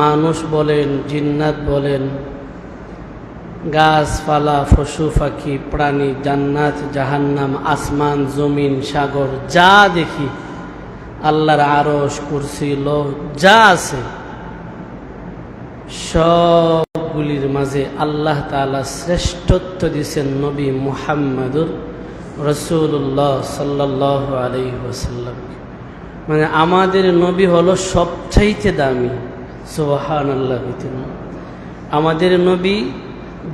মানুষ বলেন, জিন্নাত বলেন, গাছপালা, পশু পাখি, প্রাণী, জান্নাত, জাহান্নাম, আসমান, জমিন, সাগর, যা দেখি, আল্লাহর আরস কুরসি লো যা আছে, সবগুলির মাঝে আল্লাহ তাআলা শ্রেষ্ঠত্ব দিয়েছেন নবী মুহাম্মাদুর রসুল্লাহ সাল্লাহ আলাইহি ওয়াসাল্লামকে। মানে আমাদের নবী হলো সবচাইতে দামি। সোহান আল্লাহ আমাদের নবী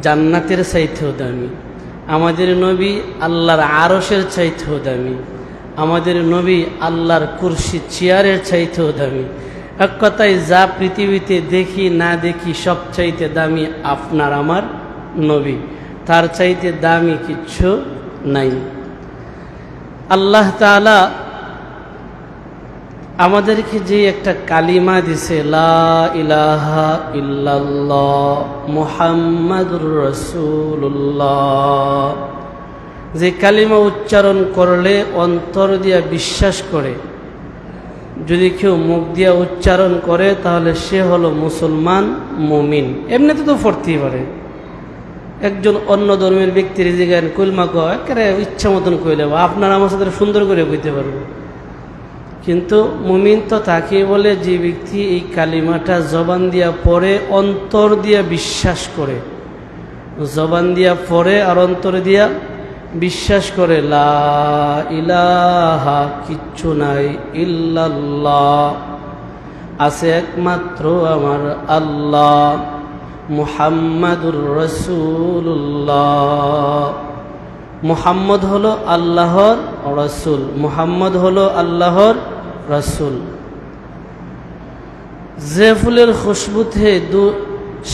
জান্নাতের চাইতেও দামি। আমাদের নবী আল্লাহর আরসের চাইতেও দামি। আমাদের নবী আল্লাহর কুরসি চেয়ারের চাইতেও দামি। এক কথায় যা পৃথিবীতে দেখি না দেখি সব চাইতে দামি আপনার আমার নবী। তার চাইতে দামি কিচ্ছু নাই। আল্লাহ তাআলা আমাদেরকে যে একটা কালিমা দিছে ইলাহা ইল্লাল্লাহ রাসূলুল্লাহ যে কালিমা উচ্চারণ করলে অন্তর দিয়া বিশ্বাস করে। যদি কেউ মুখ দিয়া উচ্চারণ করে, তাহলে সে হলো মুসলমান মুমিন। এমনিতে তো পড়তেই পারে। একজন অন্য ধর্মের ব্যক্তির জিজ্ঞান কুলমা কয় ইচ্ছা মতন কইলে আপনার আমার সাথে সুন্দর করে কইতে পারব কিন্তু মুমিন তো তাকে বলে যে ব্যক্তি এই কালিমাটা জবান দিয়া পড়ে, অন্তর দিয়া বিশ্বাস করে। জবান দিয়া পড়ে আর অন্তর দিয়া বিশ্বাস করে, লা ইলাহা কিচ্ছু নাই ইল্লাল্লাহ। আছে একমাত্র আমার আল্লাহ, মুহাম্মাদুর রসুল্লাহ মুহাম্মদ হলো আল্লাহর রসুল, মুহাম্মদ হলো আল্লাহর রসুল। যে ফুলের খুশবুতে দু,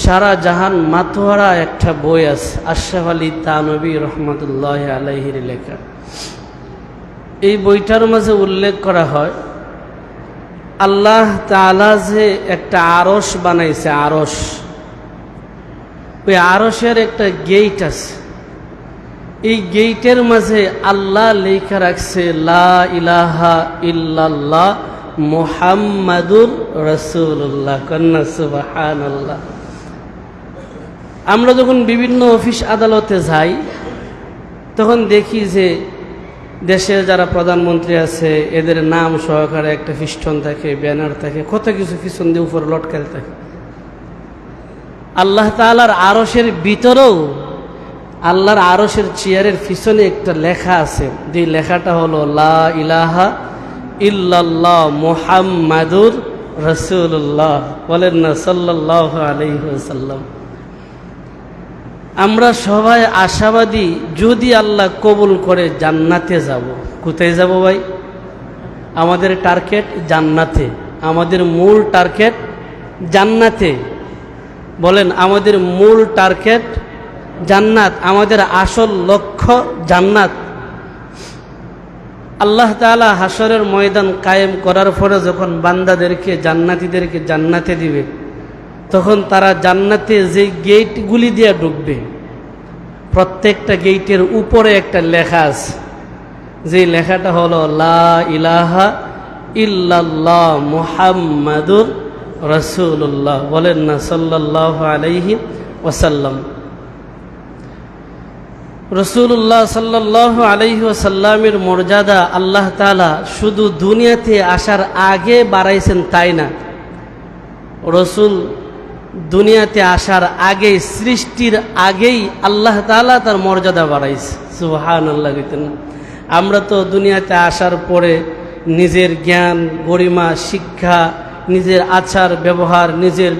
সারা জাহান মাতোয়ারা একটা বই আছে, আশরাফ আলী তানবী রহমতুল্লাহ আলাইহির লেখা। এই বইটার মাঝে উল্লেখ করা হয়, আল্লাহ তালা যে একটা আরস বানাইছে আরস ওই আরসের একটা গেইট আছে। এই গেইটের মাঝে আল্লাহ লেখা রাখছে, লা ইলাহা ইল্লাল্লাহ মোহাম্মদুর রসুল্লাহ কন্যা সুবাহান আল্লাহ আমরা যখন বিভিন্ন অফিস আদালতে যাই, তখন দেখি যে দেশের যারা প্রধানমন্ত্রী আছে, এদের নাম সহকারে একটা ফিস্টন থাকে, ব্যানার থাকে, কত কিছু পিছন দিয়ে উপরে লটকাল থাকে। আল্লাহ তালার আরসের ভিতরেও আল্লাহর আরসের চেয়ারের পিছনে একটা লেখা আছে। যে লেখাটা হলো, লা ইলাহা ইল্লাল্লাহ মোহাম্মাদুর রসুল্লাহ বলেন না সাল্লাহ আলহ্লাম আমরা সবাই আশাবাদী, যদি আল্লাহ কবুল করে, জান্নাতে যাব। কোথায় যাব ভাই? আমাদের টার্গেট জান্নাতে। আমাদের মূল টার্গেট জান্নাতে। বলেন, আমাদের মূল টার্গেট জান্নাত আমাদের আসল লক্ষ্য জান্নাত। আল্লাহ তালা হাসরের ময়দান কায়েম করার পরে যখন বান্দাদেরকে, জান্নাতিদেরকে জান্নাতে দিবে, তখন তারা জান্নাতে যে গেটগুলি দিয়ে ঢুকবে, প্রত্যেকটা গেটের উপরে একটা লেখা আছে। যে লেখাটা হলো, লা ইলাহা মুহাম্মাদুর রসুল্লাহ বলেন না সাল্লাহ আলাইহি ওয়াসাল্লাম। রসুল্লাহ সাল্লাহ আলহি ওসাল্লামের মর্যাদা আল্লাহ তালা শুধু দুনিয়াতে আসার আগে বাড়াইছেন তাই না? রসুল দুনিয়াতে আসার আগে, সৃষ্টির আগেই আল্লাহ তালা তার মর্যাদা বাড়াইছে। সুহান আল্লাহ আমরা তো দুনিয়াতে আসার পরে নিজের জ্ঞান, গরিমা, শিক্ষা, নিজের আচার, ব্যবহার, নিজের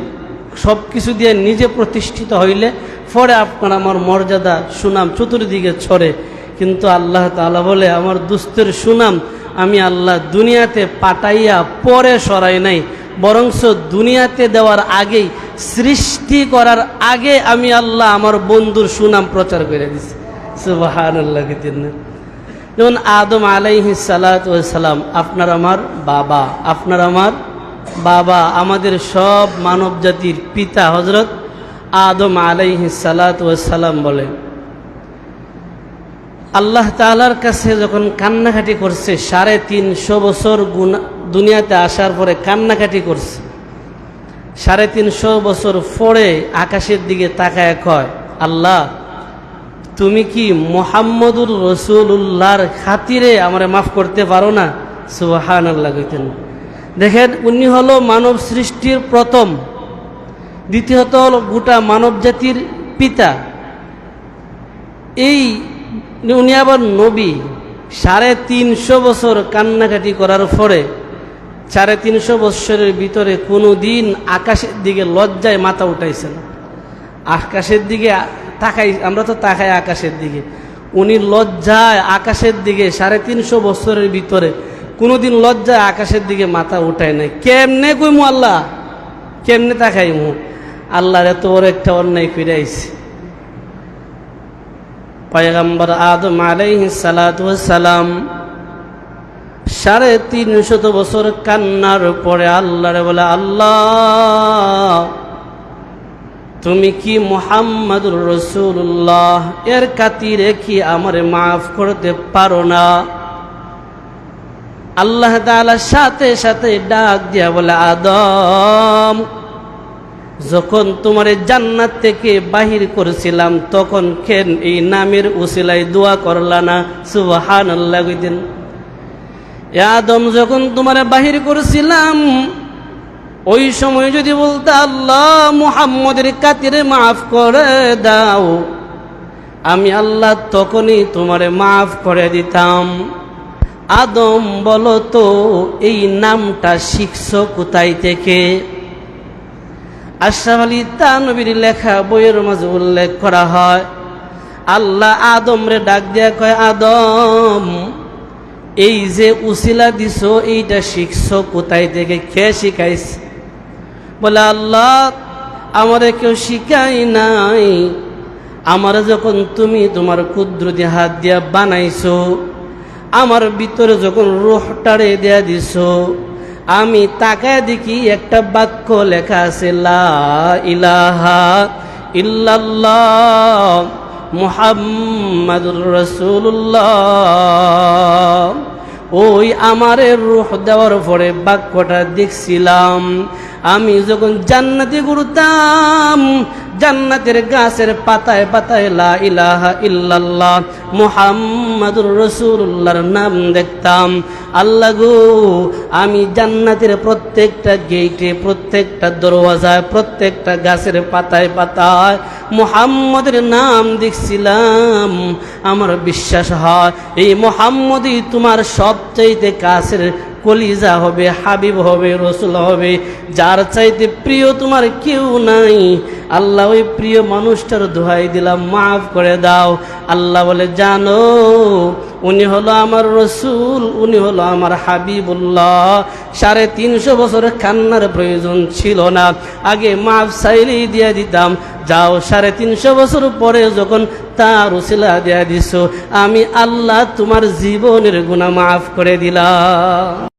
সব কিছু দিয়ে নিজে প্রতিষ্ঠিত হইলে পরে আপনার আমার মর্যাদা, সুনাম চতুর্দিকে ছড়ে। কিন্তু আল্লাহ তালা বলে, আমার দুস্থের সুনাম আমি আল্লাহ দুনিয়াতে পাঠাইয়া পরে সরাই নাই। বরংস দুনিয়াতে দেওয়ার আগেই, সৃষ্টি করার আগে আমি আল্লাহ আমার বন্ধুর সুনাম প্রচার করে দিছি। যেমন আদম আলাইহি সালাম, আপনার আমার বাবা, আপনার আমার বাবা। আমাদের সব মানব জাতির পিতা হজরত আদম আলাইহি সালাম বলে আল্লাহ তালার কাছে যখন কান্নাকাটি করছে, সাড়ে তিনশো বছর দুনিয়াতে আসার পরে কান্নাকাটি করছে, সাড়ে তিনশো বছর পরে আকাশের দিকে তাকায় কয়, আল্লাহ, তুমি কি মোহাম্মদুর রসুল্লাহর খাতিরে আমারে মাফ করতে পারো না? সুবাহান আল্লাহ কইতেন। দেখেন, উনি হলো মানব সৃষ্টির প্রথম দ্বিতীয়ত হল গোটা মানব জাতির পিতা। এই উনি আবার নবী, সাড়ে তিনশো বছর কান্নাকাটি করার পরে, সাড়ে তিনশো বৎসরের ভিতরে কোনো দিন আকাশের দিকে লজ্জায় মাথা উঠাইছে না আকাশের দিকে তাকাই, আমরা তো তাকাই আকাশের দিকে। উনি লজ্জায় আকাশের দিকে সাড়ে তিনশো বছরের ভিতরে কোনোদিন লজ্জায় আকাশের দিকে মাথা উঠায় নাই। কেমনে কইমু আল্লাহ? কেমনে তাকাইমু? আল্লাহর এত বড় একটা অন্যায় ফিরে আইছে। পয়গম্বর আদম সালাম সাড়ে তিনশত বছর কান্নার পরে আল্লাহরে বলে, আল্লাহ, তুমি কি মোহাম্মদুর রসুল্লাহ এর কাতিরে কি আমার মাফ করতে পারো না? আল্লাহ সাথে সাথে ডাক দিয়া বলে, আদম যখন তোমার জান্নাত থেকে বাহির করেছিলাম, তখন খেন এই নামের উসিলাই দোয়া করলা না? সুবাহান আল্লাহ এ আদম, যখন তোমার বাহির করেছিলাম, ওই সময় যদি বলতে আল্লাহ মুহাম্মদের কাতিরে মাফ করে দাও, আমি আল্লাহ তখনই তোমারে মাফ করে দিতাম। আদম, বলো তো, এই নামটা শিখছ কোথায় থেকে? আশরাফ আলী তানবীর লেখা বইয়ের মাঝে উল্লেখ করা হয়, আল্লাহ আদম রে ডাক দিয়া কয়, আদম, এই যে উসিলা দিছ, এইটা শিখছ কোথায় থেকে? খেয়ে শিখাইছ? বলে, আল্লাহ, আমারে কেউ শিখাই নাই। আমার যখন তুমি তোমার কুদরতি হাত দিয়া বানাইছো, আমার ভিতরে যখন রোহটারে দেয়া দিছো আমি তাকায় দেখি একটা বাক্য লেখা আছে, লা ইলাহা ইল্লাল্লাহ মুহাম্মাদুর রাসূলুল্লাহ। ওই আমারে রুহ দেওয়ার পরে বাক্যটা দেখছিলাম। আমি যখন জান্নাতে ঘুরতাম জান্নাতের গাছের পাতায় পাতায় লা ইলাহা ইল্লাল্লাহ মুহাম্মাদুর রাসূলুল্লাহর নাম দেখতাম। আল্লাহ গো, আমি জান্নাতের প্রত্যেকটা গেইটে, প্রত্যেকটা দরওয়াজায়, প্রত্যেকটা গাছের পাতায় পাতায় মুহাম্মদের নাম দেখছিলাম। আমার বিশ্বাস হয়, এই মোহাম্মদই তোমার সবচাইতে কাছের কলিজা হবে, হাবিব হবে, রসুল হবে। যার চাইতে প্রিয় তোমার কেউ নাই। আল্লাহ ওই প্রিয় মানুষটার দোহাই দিলাম, মাফ করে দাও। আল্লাহ বলে, জানো, উনি হলো আমার রসুল, উনি হলো আমার হাবিবুল্লাহ। সাড়ে তিনশো বছর কান্নার প্রয়োজন ছিল না। আগে মাফ চাইলেই দিয়ে দিতাম। যাও, সাড়ে তিনশো বছর পরে যখন তার উসিলা দেয়া দিছ, আমি আল্লাহ তোমার জীবনের গুণা মাফ করে দিলাম।